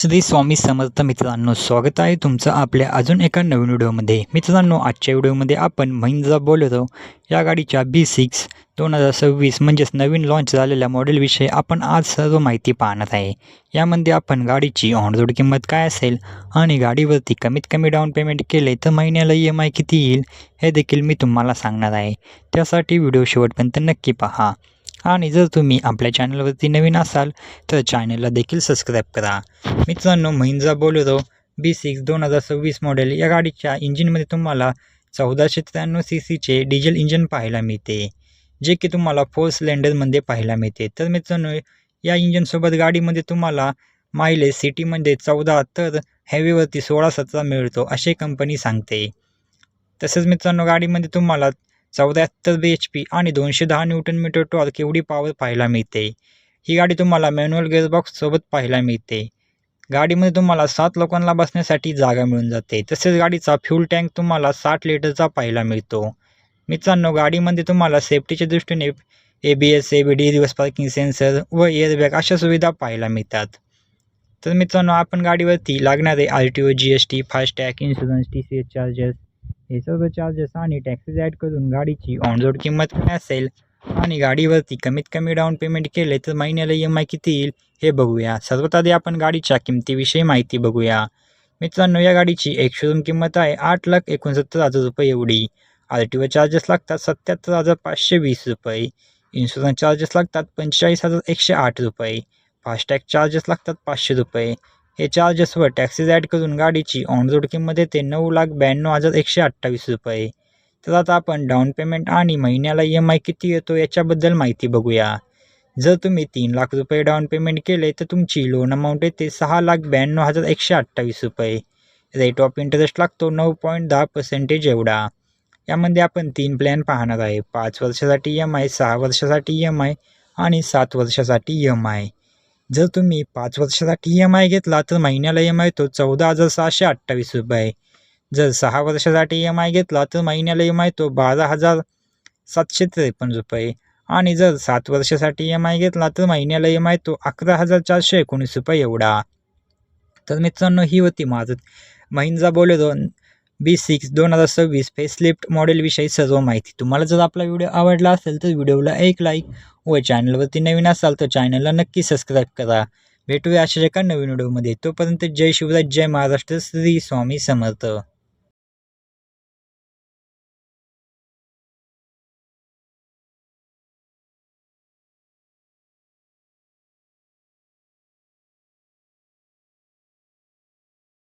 श्री स्वामी समर्थ मित्रांनो स्वागत आहे तुमचं आपल्या अजून एका नवीन व्हिडिओमध्ये. मित्रांनो आजच्या व्हिडिओमध्ये आपण महिंद्रा बोलेरो या गाडीच्या बी सिक्स दोन हजार सव्वीस म्हणजेच नवीन लॉन्च झालेल्या मॉडेलविषयी आपण आज सर्व माहिती पाहणार आहे. यामध्ये आपण गाडीची ऑन रोड किंमत काय असेल आणि गाडीवरती कमीत कमी डाऊन पेमेंट केले तर महिन्याला ई एम आय किती येईल हे देखील मी तुम्हाला सांगणार आहे. त्यासाठी व्हिडिओ शेवटपर्यंत नक्की पहा. आणि जर तुम्ही आपल्या चॅनलवरती नवीन असाल तर चॅनलला देखील सबस्क्राईब करा. मित्रांनो महिंद्रा बोलेरो बी सिक्स दोन हजार सव्वीस मॉडेल या गाडीच्या इंजिनमध्ये तुम्हाला चौदाशे त्र्याण्णव सी सीचे डिझेल इंजिन पाहायला मिळते जे की तुम्हाला फोर सिलेंडरमध्ये पाहायला मिळते. तर मित्रांनो या इंजिनसोबत गाडीमध्ये तुम्हाला मायलेज सिटीमध्ये चौदा तर हॅवीवरती सोळा सतरा मिळतो असे कंपनी सांगते. तसेच मित्रांनो गाडीमध्ये तुम्हाला चौऱ्याहत्तर बी एच पी आणि दोनशे दहा न्यूटन मीटर टॉर्क एवढी पॉवर पाहायला मिळते. ही गाडी तुम्हाला मॅन्युअल गेअरबॉक्ससोबत पाहायला मिळते. गाडीमध्ये तुम्हाला सात लोकांना बसण्यासाठी जागा मिळून जाते. तसेच गाडीचा फ्यूल टँक तुम्हाला साठ लिटरचा पाहायला मिळतो. मित्रांनो गाडीमध्ये तुम्हाला सेफ्टीच्या दृष्टीने A B S A B D reverse parking sensor व एअरबॅग अशा सुविधा पाहायला मिळतात. तर मित्रांनो आपण गाडीवरती लागणारे R T O G S T FASTag insurance T C S charges हे सर्व चार्जेस आणि टॅक्सेस ॲड करून गाडीची ऑनरोड किंमत काय असेल आणि गाडीवरती कमीत कमी डाऊन पेमेंट केले तर महिन्याला ई एम आय किती येईल हे बघूया. सर्वात आधी आपण गाडीच्या किमतीविषयी माहिती बघूया. मित्रांनो या गाडीची एक शोरूम किंमत आहे आठ लाख एकोणसत्तर हजार रुपये एवढी. आर टी ओ चार्जेस लागतात सत्याहत्तर हजार पाचशे वीस रुपये. इन्शुरन्स चार्जेस लागतात पंचेचाळीस हजार एकशे आठ रुपये. फास्टॅग चार्जेस लागतात पाचशे रुपये. हे चार्जेस व टॅक्सेस ॲड करून गाडीची ऑनरोड किंमत येते नऊ लाख ब्याण्णव हजार एकशे अठ्ठावीस रुपये. तर आता आपण डाऊन पेमेंट आणि महिन्याला ई एम आय किती येतो याच्याबद्दल माहिती बघूया. जर तुम्ही तीन लाख रुपये डाऊन पेमेंट केले तर तुमची लोन अमाऊंट येते सहा लाख ब्याण्णव हजार एकशे अठ्ठावीस रुपये. रेट ऑफ इंटरेस्ट लागतो नऊ पॉईंट दहा पर्सेंटेज एवढा. यामध्ये आपण तीन प्लॅन पाहणार आहे. पाच वर्षासाठी ई एम आय सहा वर्षासाठी ई एम आय आणि सात वर्षासाठी ई एम आय जर तुम्ही पाच वर्षासाठी ई एम आय घेतला तर महिन्याला ई एम आय तो चौदा हजार सहाशे अठ्ठावीस रुपये. जर सहा वर्षासाठी ई एम आय घेतला तर महिन्याला ई एम आय तो बारा हजार सातशे त्रेपन्न रुपये. आणि जर सात वर्षासाठी ई एम आय घेतला तर महिन्याला ई एम आय तो अकरा हजार चारशे एकोणीस रुपये एवढा. तर मित्रांनो ही होती माझं. महिंद्रा बोलेरो बी सिक्स दोन हजार सव्वीस फेसलिफ्ट मॉडेलविषयी सर्व माहिती. तुम्हाला जर आपला व्हिडिओ आवडला असेल तर व्हिडिओला एक लाईक व चॅनलवरती नवीन असाल तर चॅनलला नक्की सबस्क्राईब करा. भेटूया अशा एका नवीन व्हिडिओमध्ये. तोपर्यंत जय शिवराज जय महाराष्ट्र श्री स्वामी समर्थ.